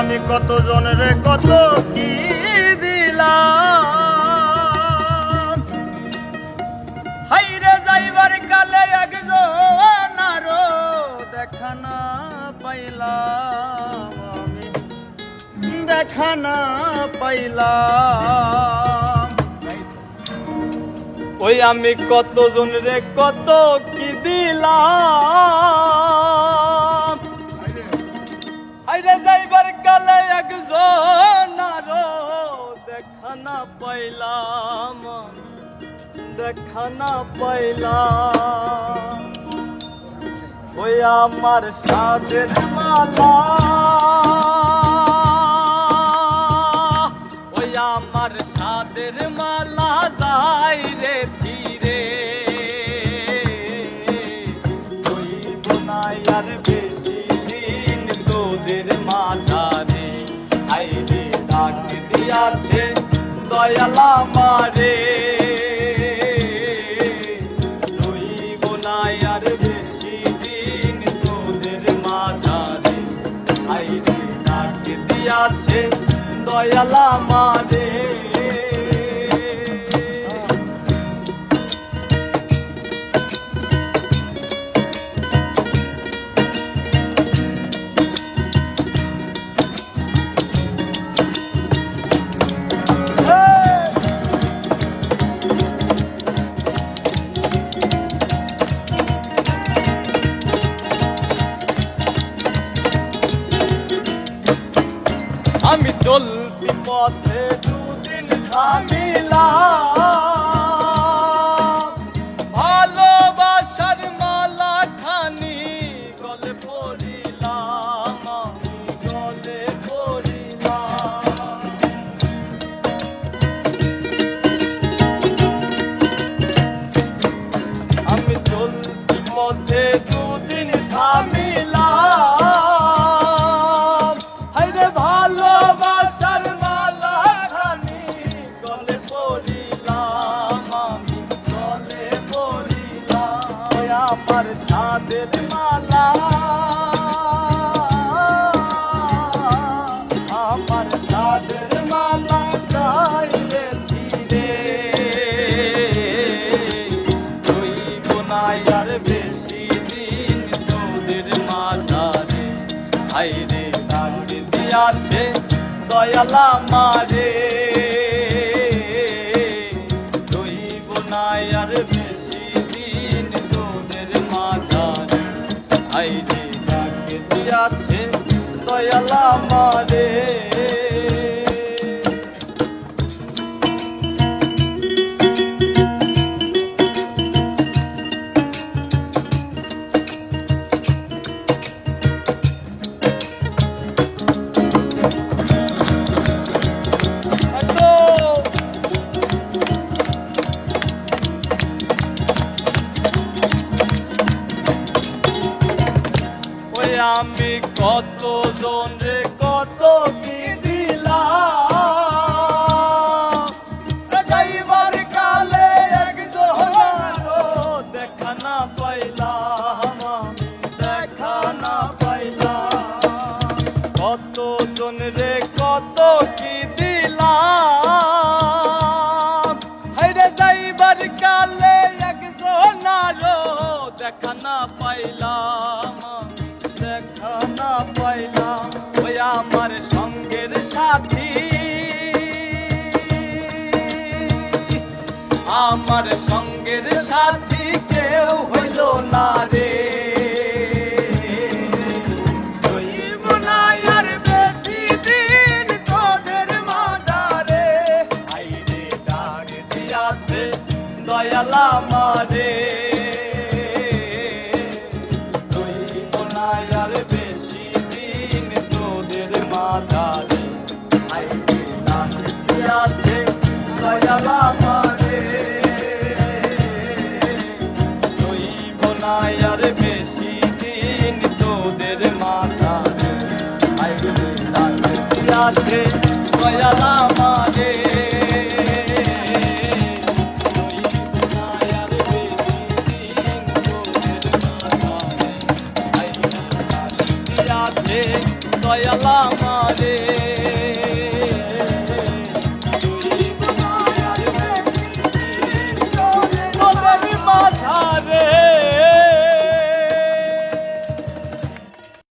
আমি কত জনের কত কি দিলাম? হাইরে যাইবার কালে একজন আরও দেখা না পাইলাম আমি। দেখা না পাইলাম। ওই আমি কত রে, কত কি দিলাম? আইরে যাইবার না পাইলাম দেখা না পাইলাম ওই আমার সাদের মালা ওই আমার সাদের মালা যাই রে চিরে দয়ালা মারে তুই বোনাই আর বেশি দিন মাঝারে। পথে দুদিন থামিলা ভালোবাসার মালা খানি গলে পড়িলাম দয়ালা মারে। তুই বোনাই আর বেশি দিন তোদের মাঝারে। আইরে ডাকে দিয়াছে দয়ালা মারে। আমি কত জন রে, কত কি দিলাম? কালে আরও দেখা না পাইলাম আমি, দেখা না পাইলাম। কত জন রে, কত কি দিলাম? হাইরে যাইবার কালে আরও দেখা না পাইলাম পাইলাম ওই আমার সঙ্গের সাথী। আমার সঙ্গের সাথী। দিয়াছে দয়ালা মারে দয়াল আমারে